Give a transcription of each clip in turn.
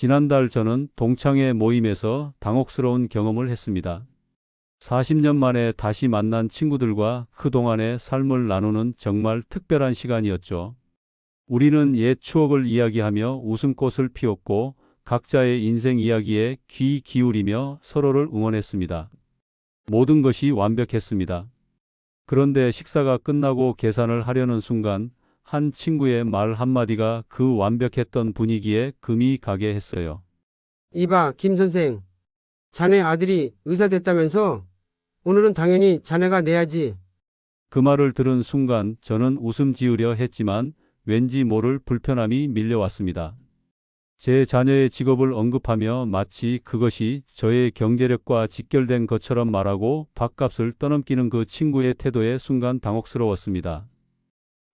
지난달 저는 동창회 모임에서 당혹스러운 경험을 했습니다. 40년 만에 다시 만난 친구들과 그동안의 삶을 나누는 정말 특별한 시간이었죠. 우리는 옛 추억을 이야기하며 웃음꽃을 피웠고 각자의 인생 이야기에 귀 기울이며 서로를 응원했습니다. 모든 것이 완벽했습니다. 그런데 식사가 끝나고 계산을 하려는 순간 한 친구의 말 한마디가 그 완벽했던 분위기에 금이 가게 했어요. 이봐, 김 선생. 자네 아들이 의사 됐다면서? 오늘은 당연히 자네가 내야지. 그 말을 들은 순간 저는 웃음 지으려 했지만 왠지 모를 불편함이 밀려왔습니다. 제 자녀의 직업을 언급하며 마치 그것이 저의 경제력과 직결된 것처럼 말하고 밥값을 떠넘기는 그 친구의 태도에 순간 당혹스러웠습니다.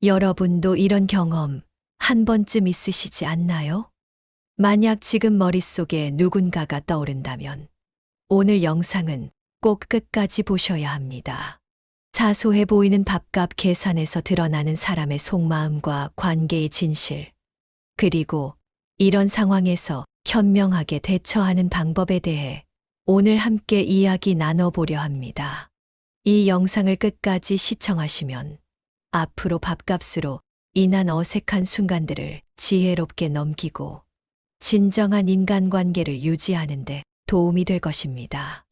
여러분도 이런 경험 한 번쯤 있으시지 않나요? 만약 지금 머릿속에 누군가가 떠오른다면 오늘 영상은 꼭 끝까지 보셔야 합니다. 사소해 보이는 밥값 계산에서 드러나는 사람의 속마음과 관계의 진실, 그리고 이런 상황에서 현명하게 대처하는 방법에 대해 오늘 함께 이야기 나눠보려 합니다. 이 영상을 끝까지 시청하시면 앞으로 밥값으로 인한 어색한 순간들을 지혜롭게 넘기고 진정한 인간관계를 유지하는데 도움이 될 것입니다.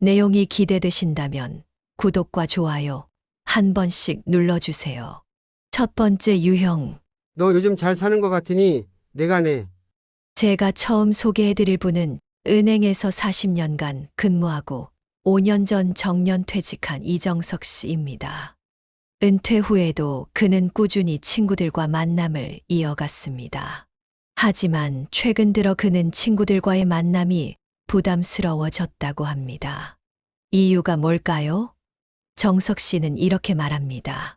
내용이 기대되신다면 구독과 좋아요 한 번씩 눌러주세요. 첫 번째 유형, 너 요즘 잘 사는 것 같으니 내가 내. 제가 처음 소개해드릴 분은 은행에서 40년간 근무하고 5년 전 정년 퇴직한 이정석 씨입니다. 은퇴 후에도 그는 꾸준히 친구들과 만남을 이어갔습니다. 하지만 최근 들어 그는 친구들과의 만남이 부담스러워졌다고 합니다. 이유가 뭘까요? 정석 씨는 이렇게 말합니다.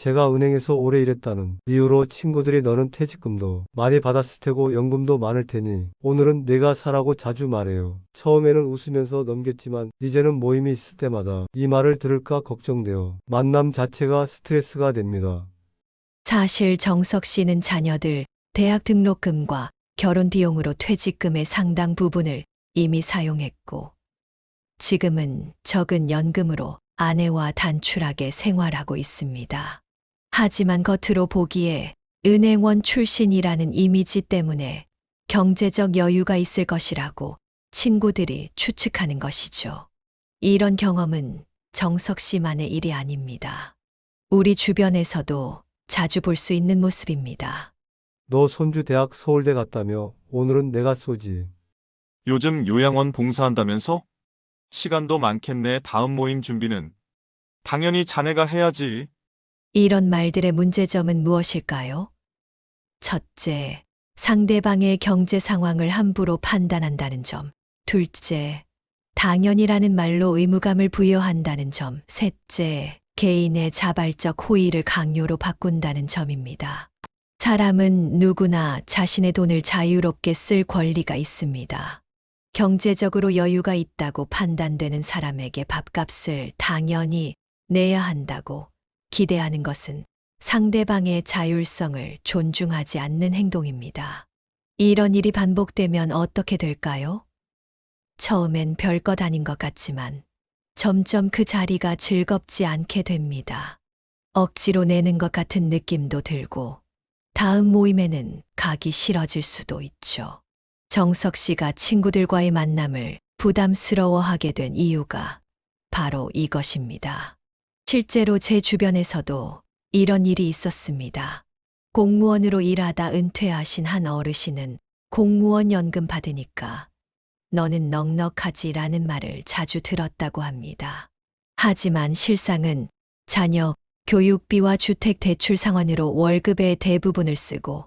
제가 은행에서 오래 일했다는 이유로 친구들이 너는 퇴직금도 많이 받았을 테고 연금도 많을 테니 오늘은 내가 사라고 자주 말해요. 처음에는 웃으면서 넘겼지만 이제는 모임이 있을 때마다 이 말을 들을까 걱정되어 만남 자체가 스트레스가 됩니다. 사실 정석 씨는 자녀들 대학 등록금과 결혼 비용으로 퇴직금의 상당 부분을 이미 사용했고 지금은 적은 연금으로 아내와 단출하게 생활하고 있습니다. 하지만 겉으로 보기에 은행원 출신이라는 이미지 때문에 경제적 여유가 있을 것이라고 친구들이 추측하는 것이죠. 이런 경험은 정석 씨만의 일이 아닙니다. 우리 주변에서도 자주 볼 수 있는 모습입니다. 너 손주 대학 서울대 갔다며 오늘은 내가 쏘지. 요즘 요양원 봉사한다면서? 시간도 많겠네. 다음 모임 준비는. 당연히 자네가 해야지. 이런 말들의 문제점은 무엇일까요? 첫째, 상대방의 경제 상황을 함부로 판단한다는 점. 둘째, 당연이라는 말로 의무감을 부여한다는 점. 셋째, 개인의 자발적 호의를 강요로 바꾼다는 점입니다. 사람은 누구나 자신의 돈을 자유롭게 쓸 권리가 있습니다. 경제적으로 여유가 있다고 판단되는 사람에게 밥값을 당연히 내야 한다고 기대하는 것은 상대방의 자율성을 존중하지 않는 행동입니다. 이런 일이 반복되면 어떻게 될까요? 처음엔 별것 아닌 것 같지만 점점 그 자리가 즐겁지 않게 됩니다. 억지로 내는 것 같은 느낌도 들고 다음 모임에는 가기 싫어질 수도 있죠. 정석 씨가 친구들과의 만남을 부담스러워하게 된 이유가 바로 이것입니다. 실제로 제 주변에서도 이런 일이 있었습니다. 공무원으로 일하다 은퇴하신 한 어르신은 공무원 연금 받으니까 너는 넉넉하지라는 말을 자주 들었다고 합니다. 하지만 실상은 자녀 교육비와 주택 대출 상환으로 월급의 대부분을 쓰고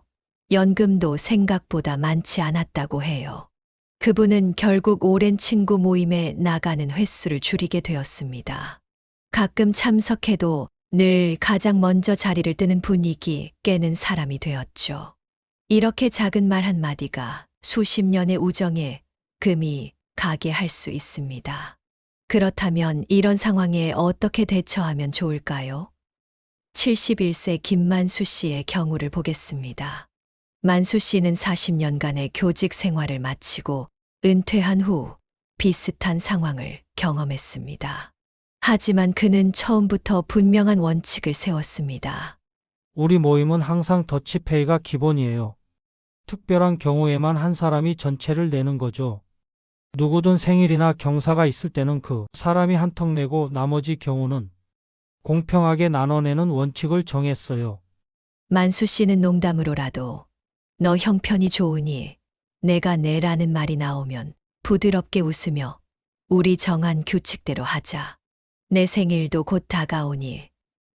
연금도 생각보다 많지 않았다고 해요. 그분은 결국 오랜 친구 모임에 나가는 횟수를 줄이게 되었습니다. 가끔 참석해도 늘 가장 먼저 자리를 뜨는 분위기 깨는 사람이 되었죠. 이렇게 작은 말 한마디가 수십 년의 우정에 금이 가게 할 수 있습니다. 그렇다면 이런 상황에 어떻게 대처하면 좋을까요? 71세 김만수 씨의 경우를 보겠습니다. 만수 씨는 40년간의 교직 생활을 마치고 은퇴한 후 비슷한 상황을 경험했습니다. 하지만 그는 처음부터 분명한 원칙을 세웠습니다. 우리 모임은 항상 더치페이가 기본이에요. 특별한 경우에만 한 사람이 전체를 내는 거죠. 누구든 생일이나 경사가 있을 때는 그 사람이 한턱 내고 나머지 경우는 공평하게 나눠내는 원칙을 정했어요. 만수 씨는 농담으로라도 너 형편이 좋으니 내가 내라는 말이 나오면 부드럽게 웃으며 우리 정한 규칙대로 하자. 내 생일도 곧 다가오니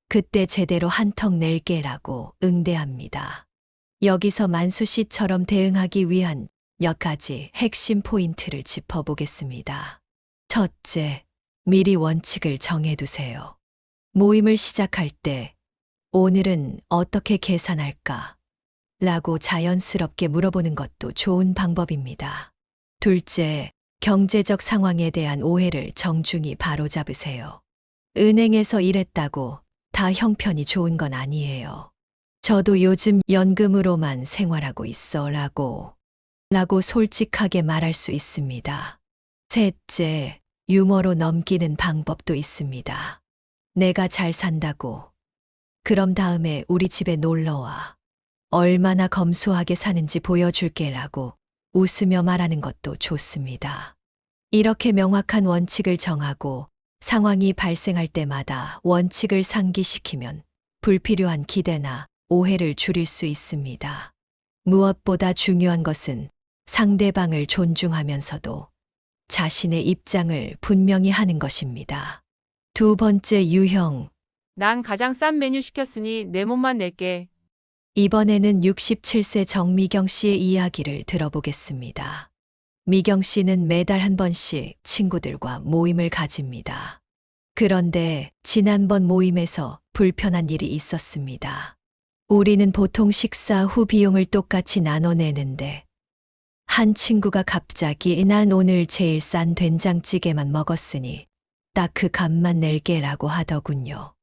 그때 제대로 한턱 낼게라고 응대합니다. 여기서 만수 씨처럼 대응하기 위한 몇 가지 핵심 포인트를 짚어보겠습니다. 첫째, 미리 원칙을 정해두세요. 모임을 시작할 때 오늘은 어떻게 계산할까? 라고 자연스럽게 물어보는 것도 좋은 방법입니다. 둘째, 경제적 상황에 대한 오해를 정중히 바로잡으세요. 은행에서 일했다고 다 형편이 좋은 건 아니에요. 저도 요즘 연금으로만 생활하고 있어 라고, 라고 솔직하게 말할 수 있습니다. 셋째, 유머로 넘기는 방법도 있습니다. 내가 잘 산다고. 그럼 다음에 우리 집에 놀러와. 얼마나 검소하게 사는지 보여줄게라고 웃으며 말하는 것도 좋습니다. 이렇게 명확한 원칙을 정하고 상황이 발생할 때마다 원칙을 상기시키면 불필요한 기대나 오해를 줄일 수 있습니다. 무엇보다 중요한 것은 상대방을 존중하면서도 자신의 입장을 분명히 하는 것입니다. 두 번째 유형, 난 가장 싼 메뉴 시켰으니 내 몸만 낼게. 이번에는 67세 정미경 씨의 이야기를 들어보겠습니다. 미경 씨는 매달 한 번씩 친구들과 모임을 가집니다. 그런데 지난번 모임에서 불편한 일이 있었습니다. 우리는 보통 식사 후 비용을 똑같이 나눠내는데 한 친구가 갑자기 난 오늘 제일 싼 된장찌개만 먹었으니 딱 그 값만 낼게라고 하더군요.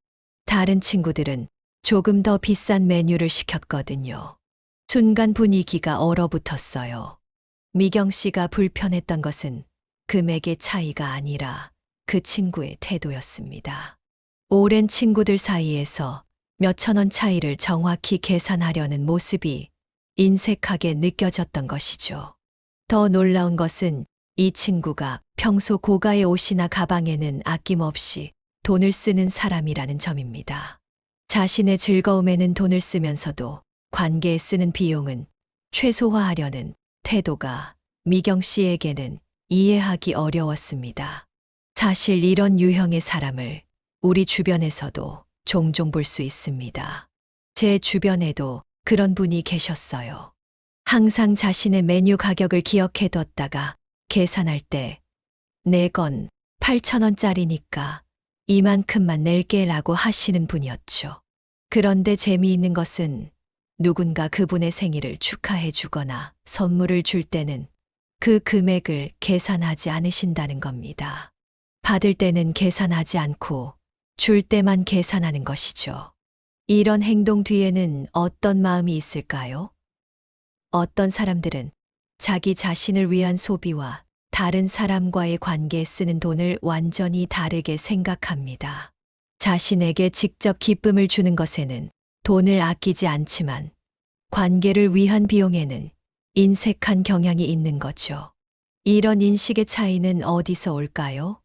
다른 친구들은 조금 더 비싼 메뉴를 시켰거든요. 순간 분위기가 얼어붙었어요. 미경 씨가 불편했던 것은 금액의 차이가 아니라 그 친구의 태도였습니다. 오랜 친구들 사이에서 몇천 원 차이를 정확히 계산하려는 모습이 인색하게 느껴졌던 것이죠. 더 놀라운 것은 이 친구가 평소 고가의 옷이나 가방에는 아낌없이 돈을 쓰는 사람이라는 점입니다. 자신의 즐거움에는 돈을 쓰면서도 관계에 쓰는 비용은 최소화하려는 태도가 미경 씨에게는 이해하기 어려웠습니다. 사실 이런 유형의 사람을 우리 주변에서도 종종 볼 수 있습니다. 제 주변에도 그런 분이 계셨어요. 항상 자신의 메뉴 가격을 기억해 뒀다가 계산할 때 내 건 8천원짜리니까 이만큼만 낼게 라고 하시는 분이었죠. 그런데 재미있는 것은 누군가 그분의 생일을 축하해 주거나 선물을 줄 때는 그 금액을 계산하지 않으신다는 겁니다. 받을 때는 계산하지 않고 줄 때만 계산하는 것이죠. 이런 행동 뒤에는 어떤 마음이 있을까요? 어떤 사람들은 자기 자신을 위한 소비와 다른 사람과의 관계에 쓰는 돈을 완전히 다르게 생각합니다. 자신에게 직접 기쁨을 주는 것에는 돈을 아끼지 않지만 관계를 위한 비용에는 인색한 경향이 있는 거죠. 이런 인식의 차이는 어디서 올까요?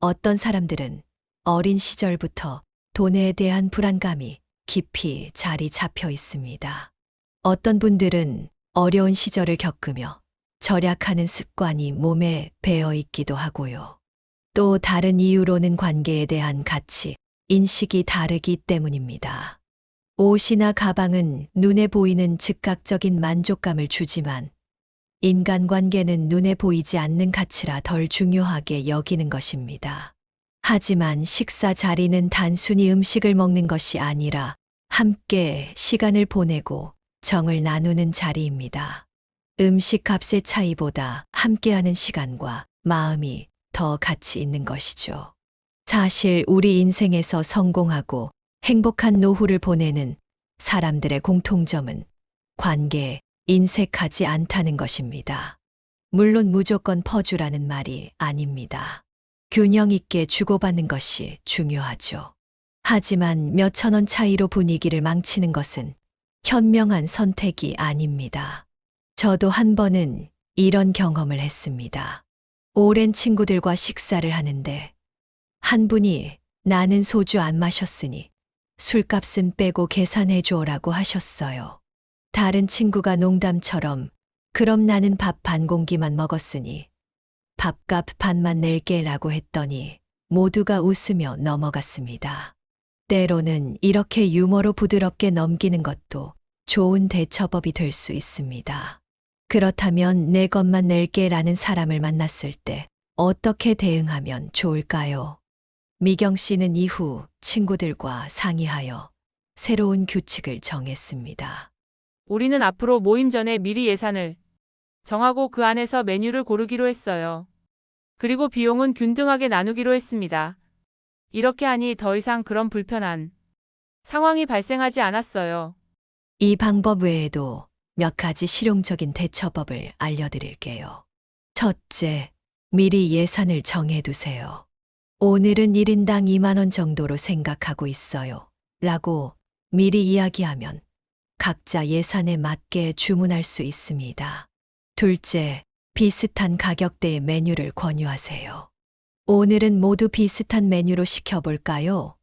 어떤 사람들은 어린 시절부터 돈에 대한 불안감이 깊이 자리 잡혀 있습니다. 어떤 분들은 어려운 시절을 겪으며 절약하는 습관이 몸에 배어 있기도 하고요. 또 다른 이유로는 관계에 대한 가치, 인식이 다르기 때문입니다. 옷이나 가방은 눈에 보이는 즉각적인 만족감을 주지만 인간관계는 눈에 보이지 않는 가치라 덜 중요하게 여기는 것입니다. 하지만 식사 자리는 단순히 음식을 먹는 것이 아니라 함께 시간을 보내고 정을 나누는 자리입니다. 음식 값의 차이보다 함께하는 시간과 마음이 더 가치 있는 것이죠. 사실 우리 인생에서 성공하고 행복한 노후를 보내는 사람들의 공통점은 관계, 인색하지 않다는 것입니다. 물론 무조건 퍼주라는 말이 아닙니다. 균형 있게 주고받는 것이 중요하죠. 하지만 몇천 원 차이로 분위기를 망치는 것은 현명한 선택이 아닙니다. 저도 한 번은 이런 경험을 했습니다. 오랜 친구들과 식사를 하는데 한 분이 나는 소주 안 마셨으니 술값은 빼고 계산해 줘라고 하셨어요. 다른 친구가 농담처럼 그럼 나는 밥 반 공기만 먹었으니 밥값 반만 낼게라고 했더니 모두가 웃으며 넘어갔습니다. 때로는 이렇게 유머로 부드럽게 넘기는 것도 좋은 대처법이 될 수 있습니다. 그렇다면 내 것만 낼게라는 사람을 만났을 때 어떻게 대응하면 좋을까요? 미경 씨는 이후 친구들과 상의하여 새로운 규칙을 정했습니다. 우리는 앞으로 모임 전에 미리 예산을 정하고 그 안에서 메뉴를 고르기로 했어요. 그리고 비용은 균등하게 나누기로 했습니다. 이렇게 하니 더 이상 그런 불편한 상황이 발생하지 않았어요. 이 방법 외에도 몇 가지 실용적인 대처법을 알려드릴게요. 첫째, 미리 예산을 정해두세요. 오늘은 1인당 2만원 정도로 생각하고 있어요. 라고 미리 이야기하면 각자 예산에 맞게 주문할 수 있습니다. 둘째, 비슷한 가격대의 메뉴를 권유하세요. 오늘은 모두 비슷한 메뉴로 시켜볼까요?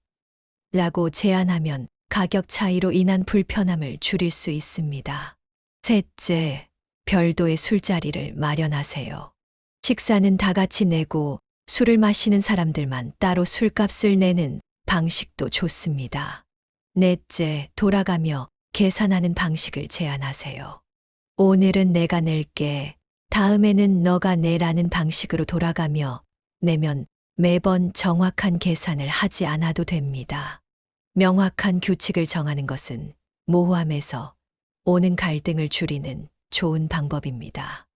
라고 제안하면 가격 차이로 인한 불편함을 줄일 수 있습니다. 셋째, 별도의 술자리를 마련하세요. 식사는 다 같이 내고 술을 마시는 사람들만 따로 술값을 내는 방식도 좋습니다. 넷째, 돌아가며 계산하는 방식을 제안하세요. 오늘은 내가 낼게, 다음에는 너가 내라는 방식으로 돌아가며 내면 매번 정확한 계산을 하지 않아도 됩니다. 명확한 규칙을 정하는 것은 모호함에서 오는 갈등을 줄이는 좋은 방법입니다.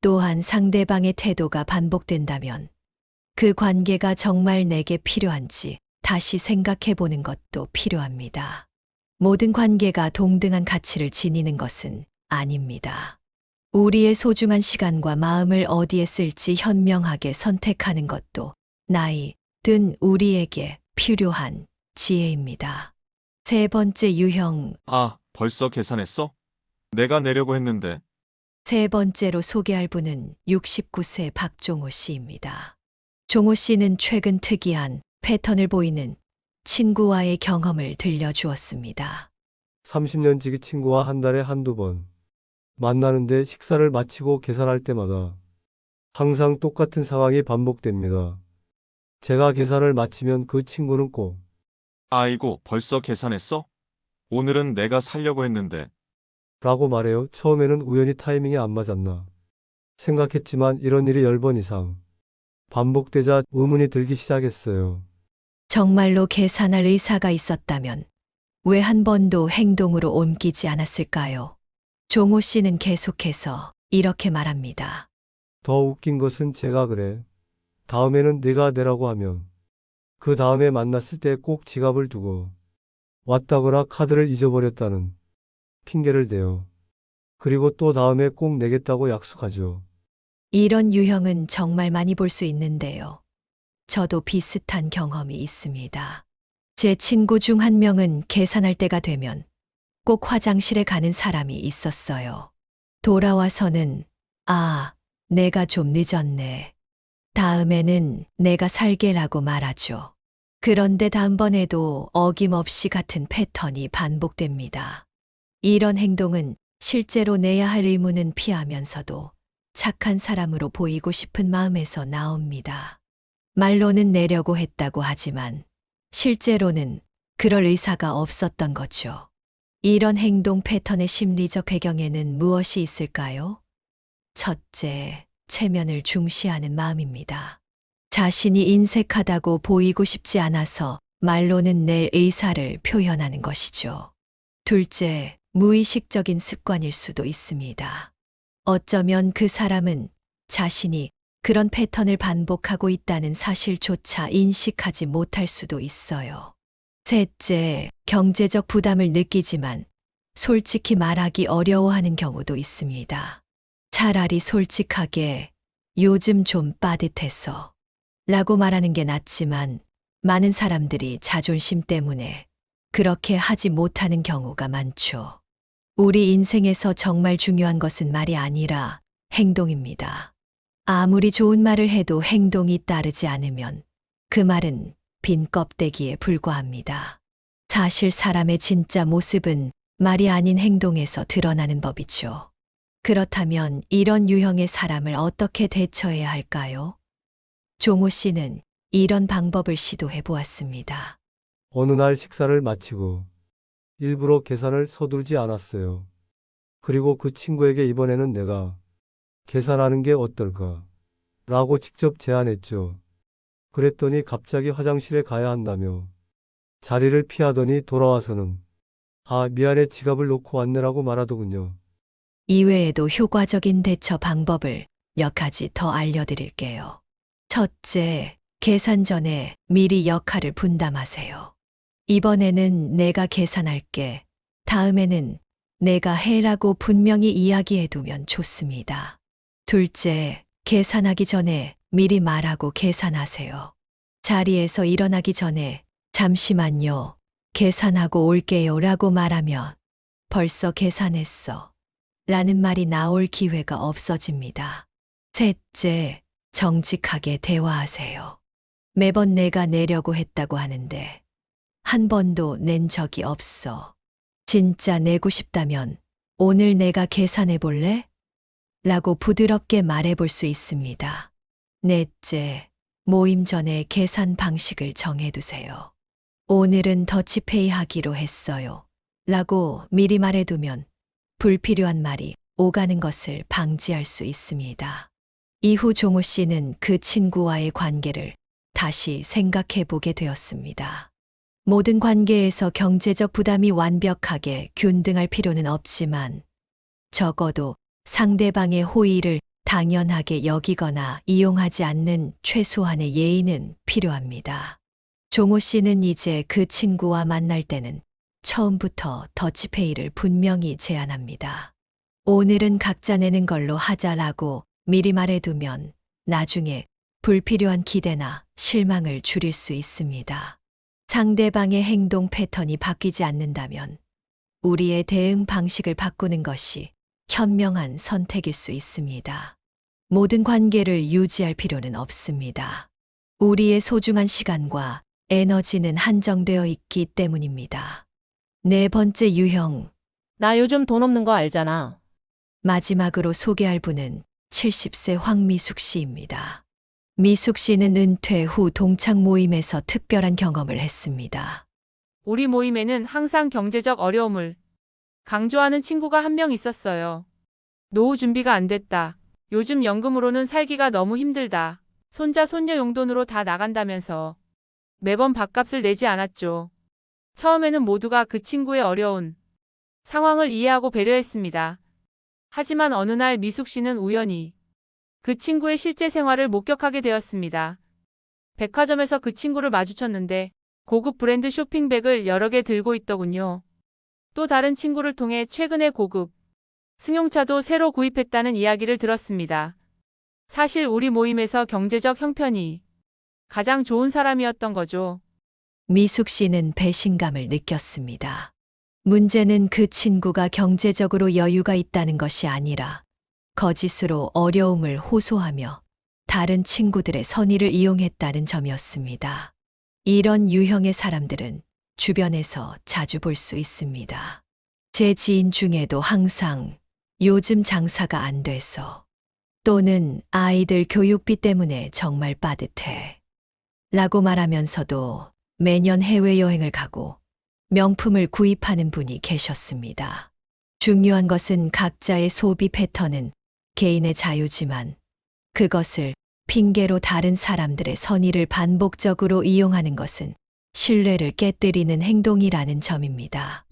또한 상대방의 태도가 반복된다면 그 관계가 정말 내게 필요한지 다시 생각해 보는 것도 필요합니다. 모든 관계가 동등한 가치를 지니는 것은 아닙니다. 우리의 소중한 시간과 마음을 어디에 쓸지 현명하게 선택하는 것도 나이 든 우리에게 필요한 지혜입니다. 세 번째 유형, 아, 벌써 계산했어? 내가 내려고 했는데. 세 번째로 소개할 분은 69세 박종호 씨입니다. 종호 씨는 최근 특이한 패턴을 보이는 친구와의 경험을 들려주었습니다. 30년 지기 친구와 한 달에 한두 번 만나는데 식사를 마치고 계산할 때마다 항상 똑같은 상황이 반복됩니다. 제가 계산을 마치면 그 친구는 꼭 아이고, 벌써 계산했어? 오늘은 내가 살려고 했는데. 라고 말해요. 처음에는 우연히 타이밍이 안 맞았나 생각했지만 이런 일이 10번 이상 반복되자 의문이 들기 시작했어요. 정말로 계산할 의사가 있었다면 왜 한 번도 행동으로 옮기지 않았을까요? 종호 씨는 계속해서 이렇게 말합니다. 더 웃긴 것은 제가 그래. 다음에는 내가 내라고 하면 그 다음에 만났을 때 꼭 지갑을 두고 왔다거나 카드를 잊어버렸다는 핑계를 대요. 그리고 또 다음에 꼭 내겠다고 약속하죠. 이런 유형은 정말 많이 볼 수 있는데요. 저도 비슷한 경험이 있습니다. 제 친구 중 한 명은 계산할 때가 되면 꼭 화장실에 가는 사람이 있었어요. 돌아와서는, 아, 내가 좀 늦었네. 다음에는 내가 살게라고 말하죠. 그런데 다음번에도 어김없이 같은 패턴이 반복됩니다. 이런 행동은 실제로 내야 할 의무는 피하면서도 착한 사람으로 보이고 싶은 마음에서 나옵니다. 말로는 내려고 했다고 하지만 실제로는 그럴 의사가 없었던 거죠. 이런 행동 패턴의 심리적 배경에는 무엇이 있을까요? 첫째, 체면을 중시하는 마음입니다. 자신이 인색하다고 보이고 싶지 않아서 말로는 내 의사를 표현하는 것이죠. 둘째, 무의식적인 습관일 수도 있습니다. 어쩌면 그 사람은 자신이 그런 패턴을 반복하고 있다는 사실조차 인식하지 못할 수도 있어요. 셋째, 경제적 부담을 느끼지만 솔직히 말하기 어려워하는 경우도 있습니다. 차라리 솔직하게 요즘 좀 빠듯해서 라고 말하는 게 낫지만 많은 사람들이 자존심 때문에 그렇게 하지 못하는 경우가 많죠. 우리 인생에서 정말 중요한 것은 말이 아니라 행동입니다. 아무리 좋은 말을 해도 행동이 따르지 않으면 그 말은 빈 껍데기에 불과합니다. 사실 사람의 진짜 모습은 말이 아닌 행동에서 드러나는 법이죠. 그렇다면 이런 유형의 사람을 어떻게 대처해야 할까요? 종호 씨는 이런 방법을 시도해 보았습니다. 어느 날 식사를 마치고 일부러 계산을 서두르지 않았어요. 그리고 그 친구에게 이번에는 내가 계산하는 게 어떨까? 라고 직접 제안했죠. 그랬더니 갑자기 화장실에 가야 한다며 자리를 피하더니 돌아와서는 아, 미안해 지갑을 놓고 왔네라고 말하더군요. 이외에도 효과적인 대처 방법을 몇 가지 더 알려드릴게요. 첫째, 계산 전에 미리 역할을 분담하세요. 이번에는 내가 계산할게. 다음에는 내가 해라고 분명히 이야기해두면 좋습니다. 둘째, 계산하기 전에 미리 말하고 계산하세요. 자리에서 일어나기 전에 잠시만요. 계산하고 올게요 라고 말하면 벌써 계산했어. 라는 말이 나올 기회가 없어집니다. 셋째, 정직하게 대화하세요. 매번 내가 내려고 했다고 하는데 한 번도 낸 적이 없어. 진짜 내고 싶다면 오늘 내가 계산해 볼래? 라고 부드럽게 말해 볼 수 있습니다. 넷째, 모임 전에 계산 방식을 정해두세요. 오늘은 더치페이 하기로 했어요. 라고 미리 말해두면 불필요한 말이 오가는 것을 방지할 수 있습니다. 이후 종호 씨는 그 친구와의 관계를 다시 생각해 보게 되었습니다. 모든 관계에서 경제적 부담이 완벽하게 균등할 필요는 없지만 적어도 상대방의 호의를 당연하게 여기거나 이용하지 않는 최소한의 예의는 필요합니다. 종호 씨는 이제 그 친구와 만날 때는 처음부터 더치페이를 분명히 제안합니다. 오늘은 각자 내는 걸로 하자라고 미리 말해두면 나중에 불필요한 기대나 실망을 줄일 수 있습니다. 상대방의 행동 패턴이 바뀌지 않는다면 우리의 대응 방식을 바꾸는 것이 현명한 선택일 수 있습니다. 모든 관계를 유지할 필요는 없습니다. 우리의 소중한 시간과 에너지는 한정되어 있기 때문입니다. 네 번째 유형, 나 요즘 돈 없는 거 알잖아. 마지막으로 소개할 분은 70세 황미숙 씨입니다. 미숙 씨는 은퇴 후 동창 모임에서 특별한 경험을 했습니다. 우리 모임에는 항상 경제적 어려움을 강조하는 친구가 한 명 있었어요. 노후 준비가 안 됐다. 요즘 연금으로는 살기가 너무 힘들다. 손자 손녀 용돈으로 다 나간다면서 매번 밥값을 내지 않았죠. 처음에는 모두가 그 친구의 어려운 상황을 이해하고 배려했습니다. 하지만 어느 날 미숙 씨는 우연히 그 친구의 실제 생활을 목격하게 되었습니다. 백화점에서 그 친구를 마주쳤는데 고급 브랜드 쇼핑백을 여러 개 들고 있더군요. 또 다른 친구를 통해 최근에 고급 승용차도 새로 구입했다는 이야기를 들었습니다. 사실 우리 모임에서 경제적 형편이 가장 좋은 사람이었던 거죠. 미숙 씨는 배신감을 느꼈습니다. 문제는 그 친구가 경제적으로 여유가 있다는 것이 아니라 거짓으로 어려움을 호소하며 다른 친구들의 선의를 이용했다는 점이었습니다. 이런 유형의 사람들은 주변에서 자주 볼 수 있습니다. 제 지인 중에도 항상 요즘 장사가 안 돼서 또는 아이들 교육비 때문에 정말 빠듯해. 라고 말하면서도 매년 해외여행을 가고 명품을 구입하는 분이 계셨습니다. 중요한 것은 각자의 소비 패턴은 개인의 자유지만 그것을 핑계로 다른 사람들의 선의를 반복적으로 이용하는 것은 신뢰를 깨뜨리는 행동이라는 점입니다.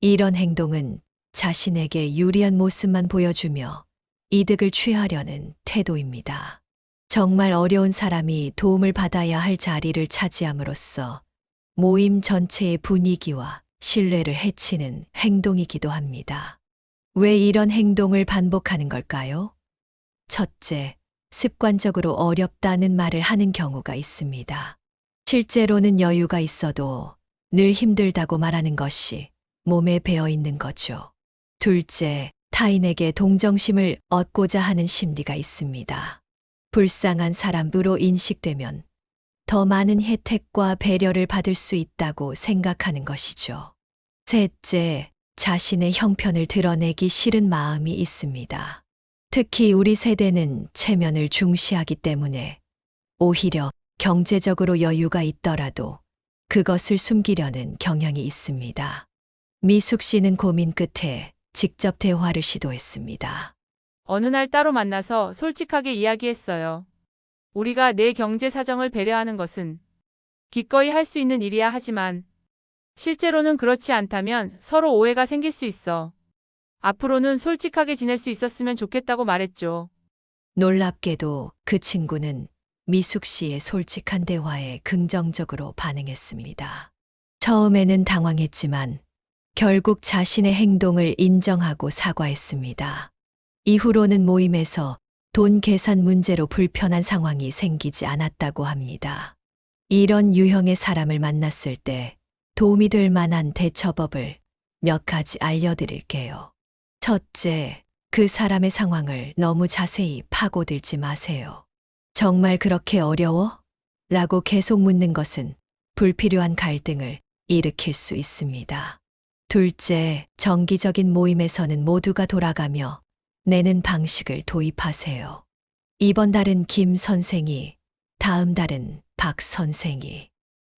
이런 행동은 자신에게 유리한 모습만 보여주며 이득을 취하려는 태도입니다. 정말 어려운 사람이 도움을 받아야 할 자리를 차지함으로써 모임 전체의 분위기와 신뢰를 해치는 행동이기도 합니다. 왜 이런 행동을 반복하는 걸까요? 첫째, 습관적으로 어렵다는 말을 하는 경우가 있습니다. 실제로는 여유가 있어도 늘 힘들다고 말하는 것이 몸에 배어 있는 거죠. 둘째, 타인에게 동정심을 얻고자 하는 심리가 있습니다. 불쌍한 사람으로 인식되면 더 많은 혜택과 배려를 받을 수 있다고 생각하는 것이죠. 셋째, 자신의 형편을 드러내기 싫은 마음이 있습니다. 특히 우리 세대는 체면을 중시하기 때문에 오히려 경제적으로 여유가 있더라도 그것을 숨기려는 경향이 있습니다. 미숙 씨는 고민 끝에 직접 대화를 시도했습니다. 어느 날 따로 만나서 솔직하게 이야기했어요. 우리가 내 경제 사정을 배려하는 것은 기꺼이 할 수 있는 일이야 하지만 실제로는 그렇지 않다면 서로 오해가 생길 수 있어. 앞으로는 솔직하게 지낼 수 있었으면 좋겠다고 말했죠. 놀랍게도 그 친구는 미숙 씨의 솔직한 대화에 긍정적으로 반응했습니다. 처음에는 당황했지만 결국 자신의 행동을 인정하고 사과했습니다. 이후로는 모임에서 돈 계산 문제로 불편한 상황이 생기지 않았다고 합니다. 이런 유형의 사람을 만났을 때 도움이 될 만한 대처법을 몇 가지 알려드릴게요. 첫째, 그 사람의 상황을 너무 자세히 파고들지 마세요. 정말 그렇게 어려워? 라고 계속 묻는 것은 불필요한 갈등을 일으킬 수 있습니다. 둘째, 정기적인 모임에서는 모두가 돌아가며 내는 방식을 도입하세요. 이번 달은 김 선생이, 다음 달은 박 선생이.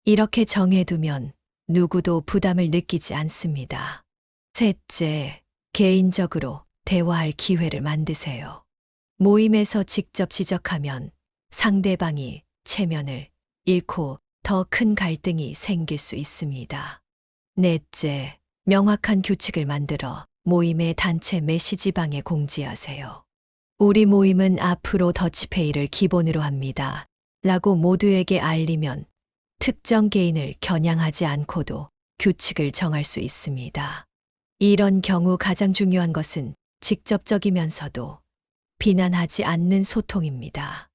이렇게 정해두면 누구도 부담을 느끼지 않습니다. 셋째, 개인적으로 대화할 기회를 만드세요. 모임에서 직접 지적하면 상대방이 체면을 잃고 더 큰 갈등이 생길 수 있습니다. 넷째, 명확한 규칙을 만들어 모임의 단체 메시지방에 공지하세요. 우리 모임은 앞으로 더치페이를 기본으로 합니다. 라고 모두에게 알리면 특정 개인을 겨냥하지 않고도 규칙을 정할 수 있습니다. 이런 경우 가장 중요한 것은 직접적이면서도 비난하지 않는 소통입니다.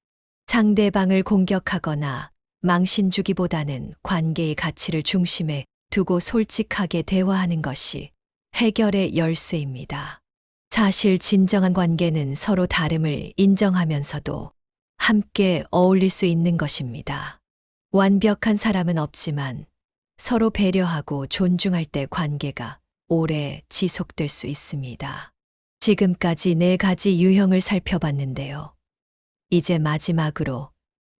상대방을 공격하거나 망신 주기보다는 관계의 가치를 중심에 두고 솔직하게 대화하는 것이 해결의 열쇠입니다. 사실 진정한 관계는 서로 다름을 인정하면서도 함께 어울릴 수 있는 것입니다. 완벽한 사람은 없지만 서로 배려하고 존중할 때 관계가 오래 지속될 수 있습니다. 지금까지 네 가지 유형을 살펴봤는데요. 이제 마지막으로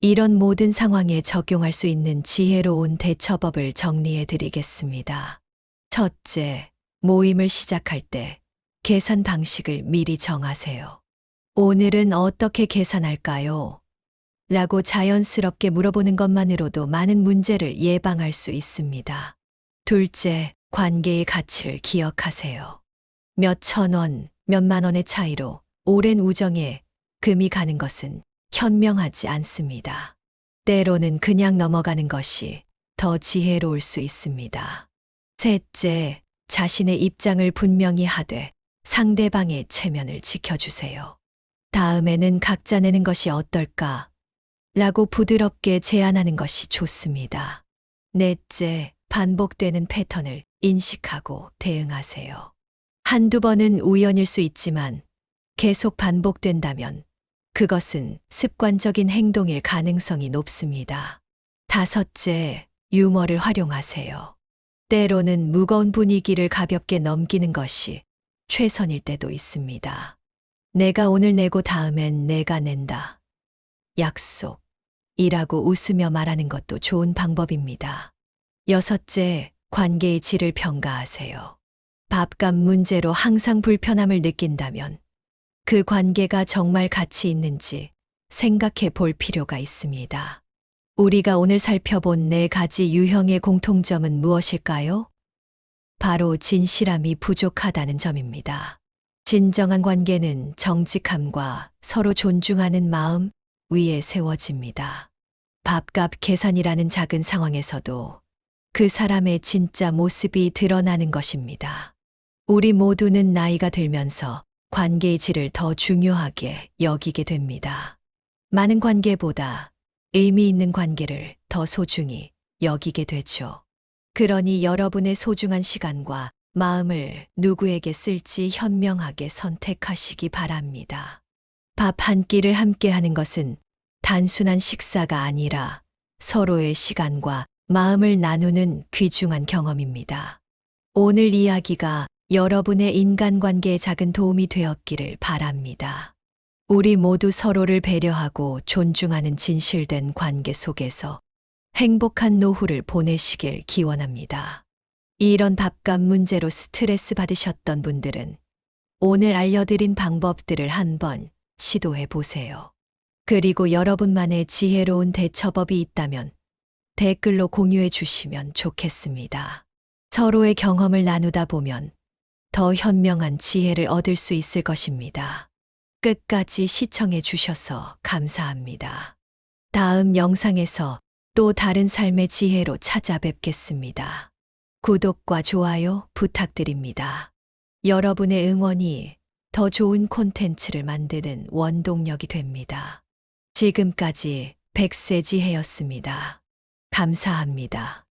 이런 모든 상황에 적용할 수 있는 지혜로운 대처법을 정리해 드리겠습니다. 첫째, 모임을 시작할 때 계산 방식을 미리 정하세요. 오늘은 어떻게 계산할까요? 라고 자연스럽게 물어보는 것만으로도 많은 문제를 예방할 수 있습니다. 둘째, 관계의 가치를 기억하세요. 몇 천 원, 몇 만 원의 차이로 오랜 우정에 금이 가는 것은 현명하지 않습니다. 때로는 그냥 넘어가는 것이 더 지혜로울 수 있습니다. 셋째, 자신의 입장을 분명히 하되 상대방의 체면을 지켜주세요. 다음에는 각자 내는 것이 어떨까? 라고 부드럽게 제안하는 것이 좋습니다. 넷째, 반복되는 패턴을 인식하고 대응하세요. 한두 번은 우연일 수 있지만 계속 반복된다면 그것은 습관적인 행동일 가능성이 높습니다. 다섯째, 유머를 활용하세요. 때로는 무거운 분위기를 가볍게 넘기는 것이 최선일 때도 있습니다. 내가 오늘 내고 다음엔 내가 낸다. 약속. 이라고 웃으며 말하는 것도 좋은 방법입니다. 여섯째, 관계의 질을 평가하세요. 밥값 문제로 항상 불편함을 느낀다면 그 관계가 정말 가치 있는지 생각해 볼 필요가 있습니다. 우리가 오늘 살펴본 네 가지 유형의 공통점은 무엇일까요? 바로 진실함이 부족하다는 점입니다. 진정한 관계는 정직함과 서로 존중하는 마음 위에 세워집니다. 밥값 계산이라는 작은 상황에서도 그 사람의 진짜 모습이 드러나는 것입니다. 우리 모두는 나이가 들면서 관계의 질을 더 중요하게 여기게 됩니다. 많은 관계보다 의미 있는 관계를 더 소중히 여기게 되죠. 그러니 여러분의 소중한 시간과 마음을 누구에게 쓸지 현명하게 선택하시기 바랍니다. 밥 한 끼를 함께 하는 것은 단순한 식사가 아니라 서로의 시간과 마음을 나누는 귀중한 경험입니다. 오늘 이야기가 여러분의 인간관계에 작은 도움이 되었기를 바랍니다. 우리 모두 서로를 배려하고 존중하는 진실된 관계 속에서 행복한 노후를 보내시길 기원합니다. 이런 밥값 문제로 스트레스 받으셨던 분들은 오늘 알려드린 방법들을 한번 시도해 보세요. 그리고 여러분만의 지혜로운 대처법이 있다면 댓글로 공유해 주시면 좋겠습니다. 서로의 경험을 나누다 보면 더 현명한 지혜를 얻을 수 있을 것입니다. 끝까지 시청해 주셔서 감사합니다. 다음 영상에서 또 다른 삶의 지혜로 찾아뵙겠습니다. 구독과 좋아요 부탁드립니다. 여러분의 응원이 더 좋은 콘텐츠를 만드는 원동력이 됩니다. 지금까지 백세지혜였습니다. 감사합니다.